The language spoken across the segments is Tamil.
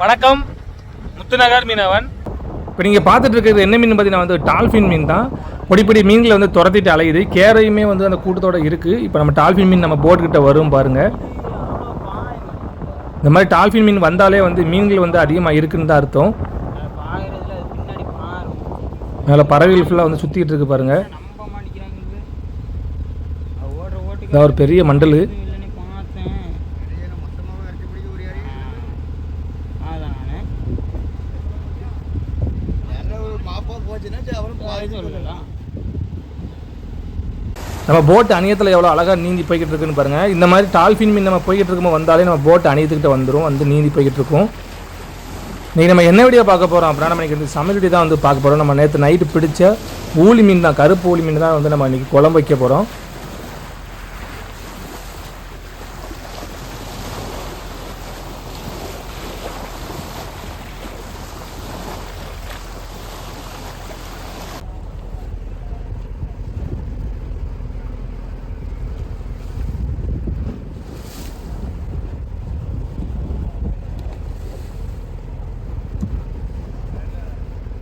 வணக்கம். முத்துநகர் மீனவன். இப்போ நீங்கள் பார்த்துட்டு இருக்கிறது என்ன மீன் பார்த்தீங்கன்னா வந்து டால்ஃபின் மீன் தான். பொடி பொடி மீன்களை வந்து துரத்திட்டு அலையுது. கேரையுமே வந்து அந்த கூட்டத்தோட இருக்குது இப்போ நம்ம டால்ஃபின் மீன் நம்ம போட்டுக்கிட்ட வரும் பாருங்கள் இந்த மாதிரி டால்ஃபின் மீன் வந்தாலே வந்து மீன்கள் வந்து அதிகமாக இருக்குன்னு தான் அர்த்தம். அதில் பறவைகள் ஃபுல்லாக வந்து சுற்றிட்டு இருக்கு பாருங்கள் இதான் ஒரு பெரிய மண்டல். நம்ம போட் அணியத்தில் எவ்வளோ அழகாக நீந்தி போய்கிட்டு இருக்குன்னு பாருங்கள் இந்த மாதிரி டால்ஃபின் மீன் நம்ம போய்கிட்டு இருக்கும்போது வந்தாலே நம்ம போட் அணியத்துக்கிட்ட வந்துடும் வந்து நீந்தி போய்கிட்டு இருக்கும். இன்றைக்கி நம்ம என்ன வீடியோ பார்க்க போகிறோம் அப்படின்னா நம்ம இன்னைக்கு சமையல் வீடியோ தான் வந்து பார்க்க போகிறோம் நம்ம நேற்று நைட்டு பிடிச்ச ஊலி மீன் தான் கருப்பு ஊளி மீன் தான் வந்து நம்ம இன்றைக்கி குழம்பு வைக்க போகிறோம்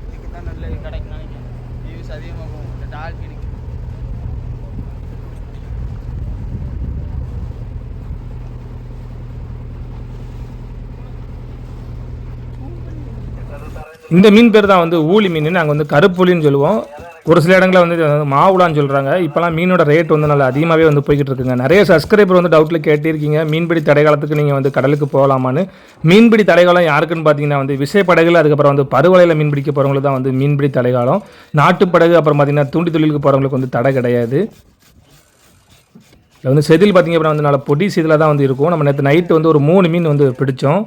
இதுக்கு தான் நல்லது கிடைக்கும் நினைக்கிறேன் வியூஸ் அதிகமாக போகும் இந்த டால்பினுக்கு இந்த மீன் பேர் தான் வந்து ஊளி மீன் நாங்கள் வந்து கருப்புலின்னு சொல்லுவோம். ஒரு சில இடங்களில் வந்து மாவுலான்னு சொல்கிறாங்க இப்போலாம் மீனோட ரேட் வந்து நல்லா அதிகமாகவே வந்து போய்கிட்டு இருக்குங்க. நிறைய சப்ஸ்கிரைபர் வந்து டவுட்டில் கேட்டிருக்கீங்க. மீன்பிடி தடை காலத்துக்கு நீங்கள் வந்து கடலுக்கு போகலாமான்னு. மீன்பிடி தடைகாலம் யாருக்குன்னு பார்த்தீங்கன்னா வந்து விசைப்படகுகள் அதுக்கப்புறம் வந்து பருவலையில் மீன் பிடிக்க போகிறவங்களுக்கு தான் வந்து மீன்பிடி தடைகாலம். நாட்டுப்படகு அப்புறம் பார்த்தீங்கன்னா தூண்டி தொழிலுக்கு போகிறவங்களுக்கு வந்து தடை கிடையாது. இதில் வந்து செதில் பார்த்திங்க அப்படின்னா வந்து நல்ல பொடி செதிலாக தான் வந்து இருக்கும். நம்ம நேற்று நைட்டு வந்து ஒரு மூணு மீன் வந்து பிடிச்சோம்.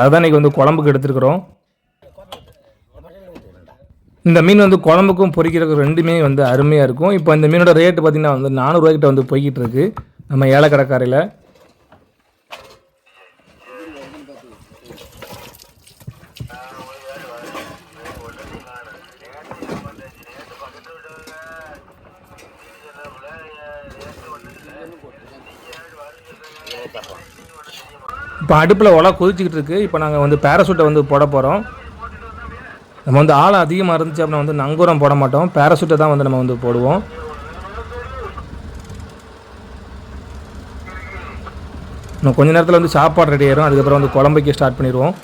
அதுதான் இன்றைக்கி வந்து குழம்புக்கு எடுத்துருக்குறோம். இந்த மீன் வந்து குழம்புக்கும் பொரிக்கிறதுக்கு ரெண்டுமே வந்து அருமையாக இருக்கும். இப்போ இந்த மீனோட ரேட்டு பார்த்திங்கன்னா வந்து நானூறுரூவாய்க்கிட்ட வந்து போய்கிட்டு இருக்கு நம்ம ஏலக்கடைக்காரையில் இப்போ அடுப்பில் உலா கொதிச்சுக்கிட்டு இருக்கு இப்போ நாங்கள் வந்து பேராசூட்டை வந்து போட போகிறோம் நம்ம வந்து ஆள் அதிகமாக இருந்துச்சு அப்படின்னா வந்து நங்கூரம் போட மாட்டோம். பேராசூட்டை தான் வந்து நம்ம வந்து போடுவோம். இன்னும் கொஞ்ச நேரத்தில் வந்து சாப்பாடு ரெடி ஆயிரும். அதுக்கப்புறம் வந்து குழம்புக்கு ஸ்டார்ட் பண்ணிடுவோம்.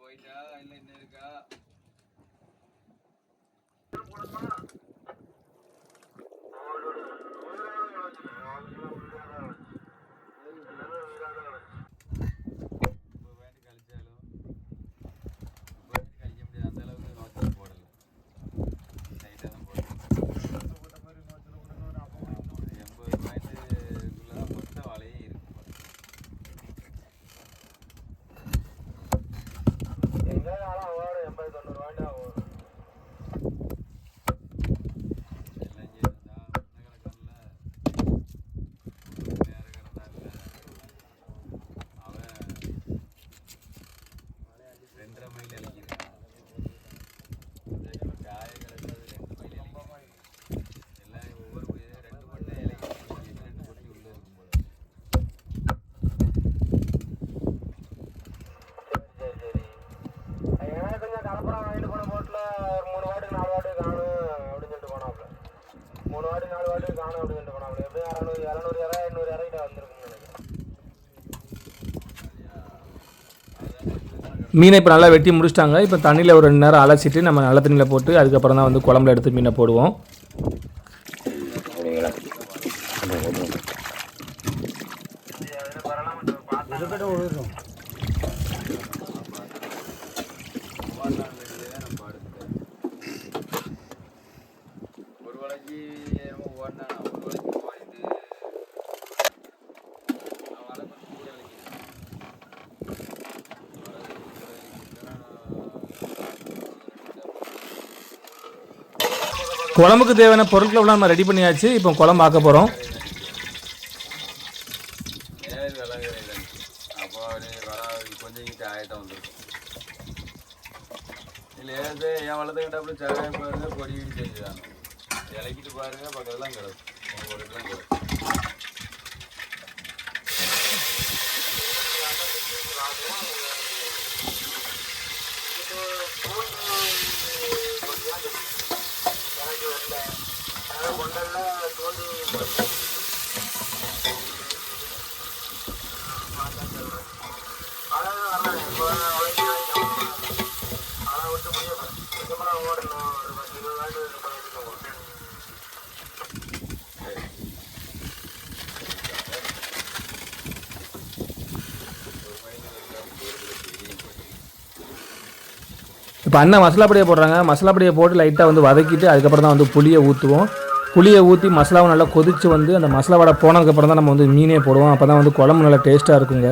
போயிட்டா இல்லை என்ன இருக்கா? மீனை இப்போ நல்லா வெட்டி முடிச்சிட்டாங்க. இப்போ தண்ணியில் ஒரு ரெண்டு நேரம் அலசிட்டு நம்ம நல்ல தண்ணியில் போட்டு அதுக்கப்புறம் தான் வந்து குழம்புல எடுத்து மீனை போடுவோம் ஒரு வளைக்கு என்னமோ ஓடினா ஒரு வளைக்கு போயிட்டு நான் வலை கொஞ்சம் கூட வளைக்கிறேன் குழம்புக்கு தேவையான பொருட்களை நம்ம ரெடி பண்ணியாச்சு. இப்போ குழம்பு ஆக்க போகிறோம் பாருங்க விலங்குறது அப்போ அப்படியே வள கொஞ்சம் இங்கிட்ட ஆயட்டம் வந்துருக்கும் இல்லை ஏது என் வளர்த்துக்கிட்ட அப்படி சகையை ஒரு இப்போ அண்ணன் மசாலாப்படியை போடுறாங்க. மசாலாப்படியை போட்டு லைட்டாக வந்து வதக்கிட்டு அதுக்கப்புறம் தான் வந்து புளியை ஊற்றுவோம் புளியை ஊற்றி மசாலாவை நல்லா கொதித்து வந்து அந்த மசாலா வடை போனதுக்கப்புறம் தான் நம்ம வந்து மீனே போடுவோம். அப்போ தான் வந்து குழம்பு நல்லா டேஸ்ட்டாக இருக்குங்க.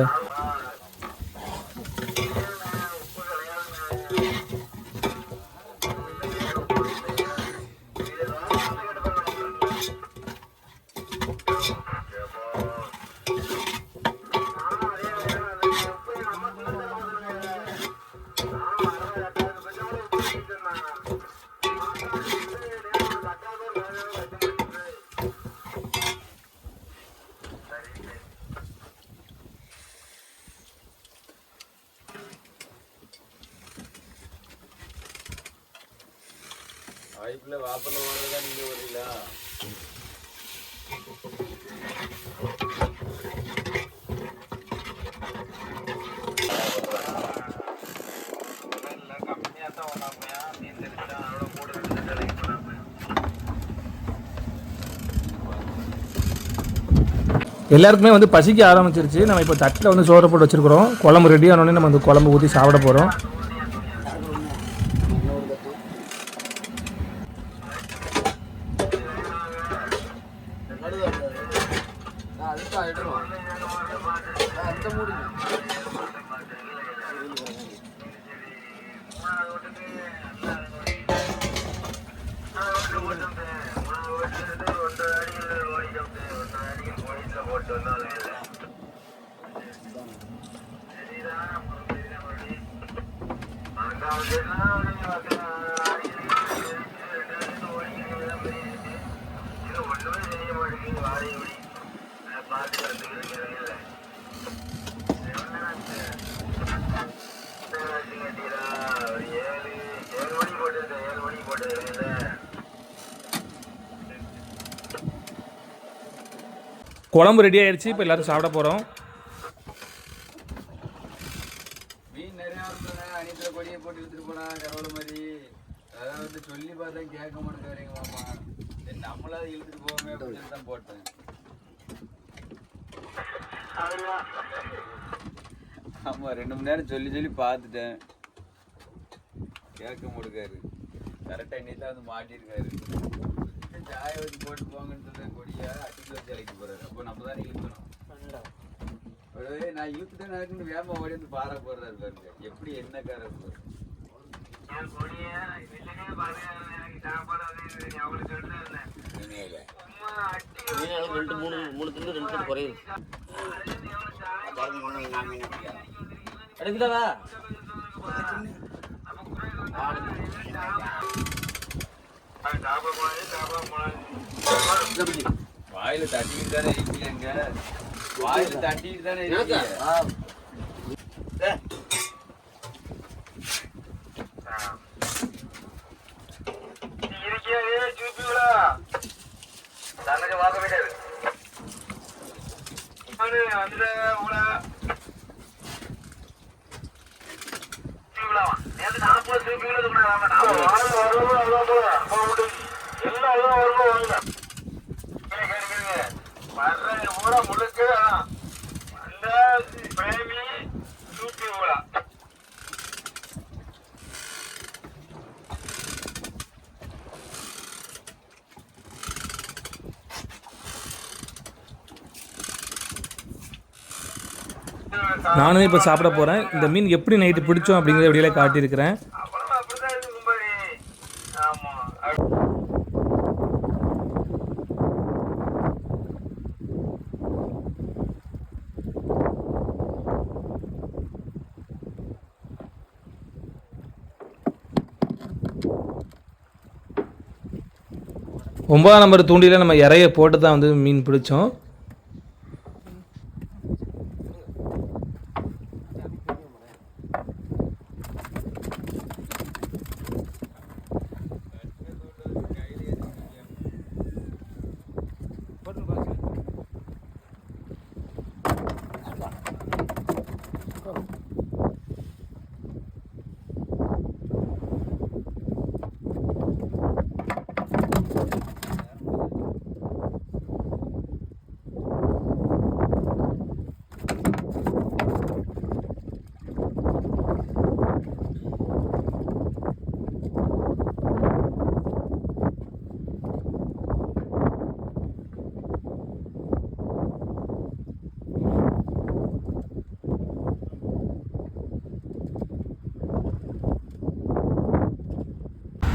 அதோட கூட ரெண்டு வேலைக்கு போடாமல் எல்லாருக்குமே வந்து பசிக்க ஆரம்பிச்சிருச்சு. நம்ம இப்போ தட்டில் வந்து சோறு போட்டு வச்சுருக்கிறோம். குழம்பு ரெடி ஆனோடனே நம்ம வந்து குழம்பு ஊற்றி சாப்பிட போகிறோம் குழம்பு ரெடி ஆயிடுச்சு இப்போ எல்லாரும் சாப்பிட போகிறோம் மீன் நிறையா கொடியை போட்டு மாதிரி. சொல்லி பார்த்தா கேட்க மாட்டேங்கிறீங்க மாமா. நம்மளாவது இழுத்துட்டு போவோமே அப்படின்னு தான் போட்டேன். ஆமா ரெண்டு மணி நேரம் சொல்லி சொல்லி பார்த்துட்டேன். கேட்க முடுக்காரு கரெக்டாக இன்னைக்கு தான் வந்து மாட்டியிருக்காரு. சாய வச்சு போட்டு போங்கன்னு சொல்றேன் கொடியா. அட்டிக்கு வச்சு அழைக்க போறாரு. அப்போ நம்ம தானே இழுக்கணும். அப்படியே நான் இழுத்துட்டேன் நடக்குன்னு வேகமா ஓடி வந்து பாறை போடுறாரு பாருங்க. எப்படி என்ன காரர் மீன் ரெண்டு மூணு மூணு தின்னு ரெண்டு தின்னு குறையுது. எடுக்கலாவா வாயில தட்டிக்கிட்டு தானே இருக்கீங்க வாயில தட்டிக்கிட்டு தானே இருக்கீங்க. நாடு அந்த ஊழா. திருவிழாவா நேற்று நான் போய் திருப்பி கூட நான் நானும் இப்போ சாப்பிட போகிறேன் இந்த மீன் எப்படி நைட்டு பிடிச்சோம் அப்படிங்கிறத வெளியில் காட்டியிருக்கிறேன். ஒன்பதாம் நம்பர் தூண்டியில் நம்ம இறைய போட்டு தான் வந்து மீன் பிடிச்சோம்.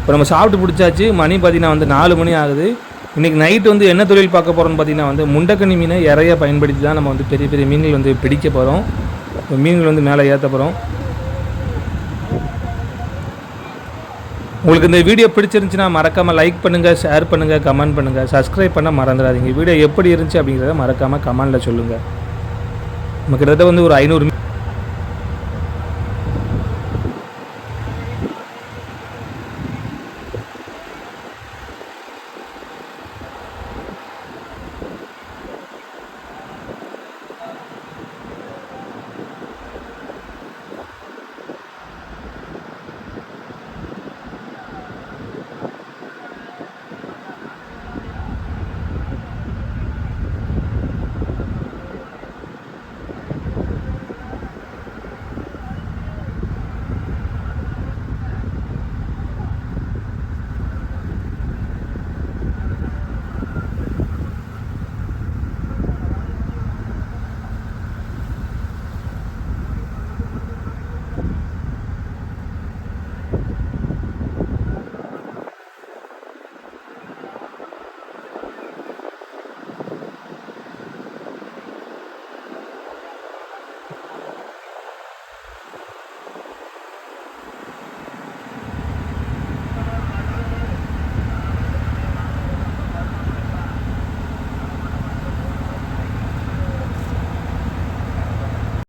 இப்போ நம்ம சாப்பிட்டு பிடிச்சாச்சு மணி பார்த்தீங்கன்னா வந்து நாலு மணி ஆகுது. இன்றைக்கி நைட்டு வந்து என்ன தொழில் பார்க்க போகிறோம்னு பார்த்தீங்கன்னா வந்து முண்டக்கனி மீனை இறைய பயன்படுத்தி தான் நம்ம வந்து பெரிய பெரிய மீன்கள் வந்து பிடிக்க போகிறோம் இப்போ மீன்கள் வந்து மேலே ஏற்ற போகிறோம் உங்களுக்கு இந்த வீடியோ பிடிச்சிருந்துச்சுன்னா மறக்காமல் லைக் பண்ணுங்கள் ஷேர் பண்ணுங்கள் கமெண்ட் பண்ணுங்கள் சப்ஸ்கிரைப் பண்ண மறந்துடாதீங்க. வீடியோ எப்படி இருந்துச்சு அப்படிங்கிறத மறக்காமல் கமெண்டில் சொல்லுங்கள் நம்ம கிட்டத்தட்ட வந்து ஒரு ஐநூறு